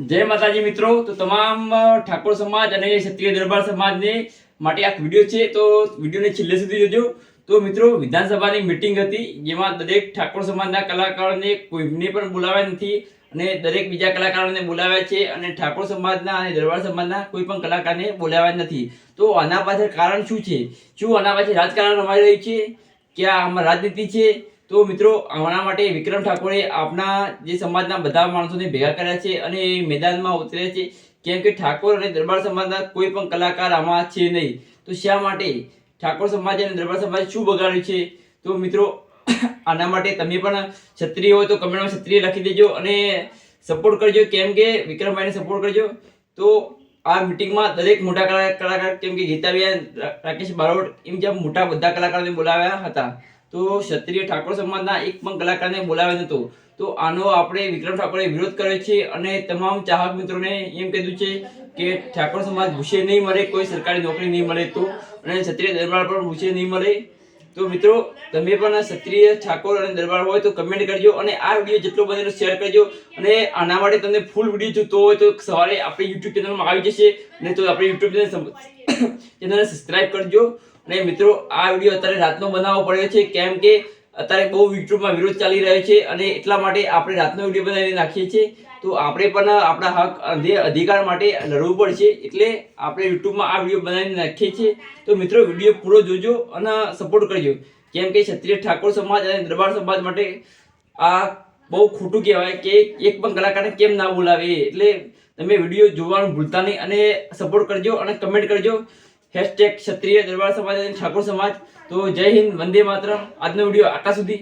જય માતાજી મિત્રો, તો તમામ ઠાકોર સમાજ અને ક્ષત્રિય દરબાર સમાજને માટે આ વીડિયો છે, તો વિડીયોને છેલ્લે સુધી જોજો. તો મિત્રો, વિધાનસભાની મિટિંગ હતી, જેમાં દરેક ઠાકોર સમાજના કલાકારોને કોઈને પણ બોલાવ્યા નથી અને દરેક બીજા કલાકારોને બોલાવ્યા છે અને ઠાકોર સમાજના અને દરબાર સમાજના કોઈ પણ કલાકારને બોલાવ્યા નથી. તો આના પાછળ કારણ શું છે? શું આના પાછળ રાજકારણ રમાઈ રહ્યું છે? કે આ આમાં રાજનીતિ છે? તો મિત્રો આના માટે વિક્રમ ઠાકોરે આપના જે સમાજના બધા માણસોને ભેગા કર્યા છે અને મેદાનમાં ઉતર્યા છે. કેમ કે ઠાકોર અને દરબાર સમાજના કોઈ પણ કલાકાર આમાં છે નહીં. તો શા માટે ઠાકોર સમાજ અને દરબાર સમાજ શું બગાડ્યું છે? તો મિત્રો, આના માટે તમે પણ ક્ષત્રિય હોય તો કમેન્ટમાં ક્ષત્રિય લખી દેજો અને સપોર્ટ કરજો. કેમ કે વિક્રમભાઈને સપોર્ટ કરજો. તો આ મિટિંગમાં દરેક મોટા કલા- કલાકાર કેમ કે ગીતાબેન રાકેશ બારોટ, એમ જેમ મોટા બધા કલાકારોને બોલાવ્યા હતા. તો ક્ષત્રિય ઠાકોર સમાજના એક પણ કલાકારને બોલાવ્યો નતો. તો આનો આપણે વિક્રમ ઠાકોરે વિરોધ કર્યો છે અને તમામ ચાહક મિત્રોને એમ કીધું છે કે ઠાકોર સમાજ ભૂસે નહીં મળે કોઈ સરકારી નોકરી નહીં મળે તો અને ક્ષત્રિય દરબાર પણ ભૂસે નહીં મળે તો મિત્રો, તમે પણ ક્ષત્રિય ઠાકોર અને દરબાર હોય તો કમેન્ટ કરજો અને આ વીડિયો જેટલો બને શેર કરજો અને આના માટે તમને ફૂલ વીડિયો જોતો હોય તો સવારે આપણી યુટ્યુબ ચેનલમાં આવી જશે. અને તો આપણે યુટ્યુબ ચેનલ ચેનલને સબસ્ક્રાઇબ કરજો. અને મિત્રો, આ વીડિયો અત્યારે રાતનો બનાવવો પડ્યો છે, કેમ કે અત્યારે બહુ યુટ્યુબમાં વિરોધ ચાલી રહ્યો છે અને એટલા માટે આપણે રાતનો વીડિયો બનાવીને નાખીએ છીએ. તો આપણે પણ આપણા હક અધિ- અધિકાર માટે લડવું પડશે, એટલે આપણે યુટ્યુબમાં આ વીડિયો બનાવીને નાખીએ છીએ. તો મિત્રો, વીડિયો પૂરો જોજો અને સપોર્ટ કરજો. કેમ કે ક્ષત્રિય ઠાકોર સમાજ અને દરબાર સમાજ માટે આ બહુ ખોટું કહેવાય કે એક પણ કલાકારને કેમ ના બોલાવે? એટલે તમે વીડિયો જોવાનું ભૂલતા નહીં અને સપોર્ટ કરજો અને કમેન્ટ કરજો. હેશટેગ ક્ષત્રિય દરબાર સમાજ અને ઠાકોર સમાજ તો જય હિન્દ વંદે માતરમ આજનો વીડિયો આટલા સુધી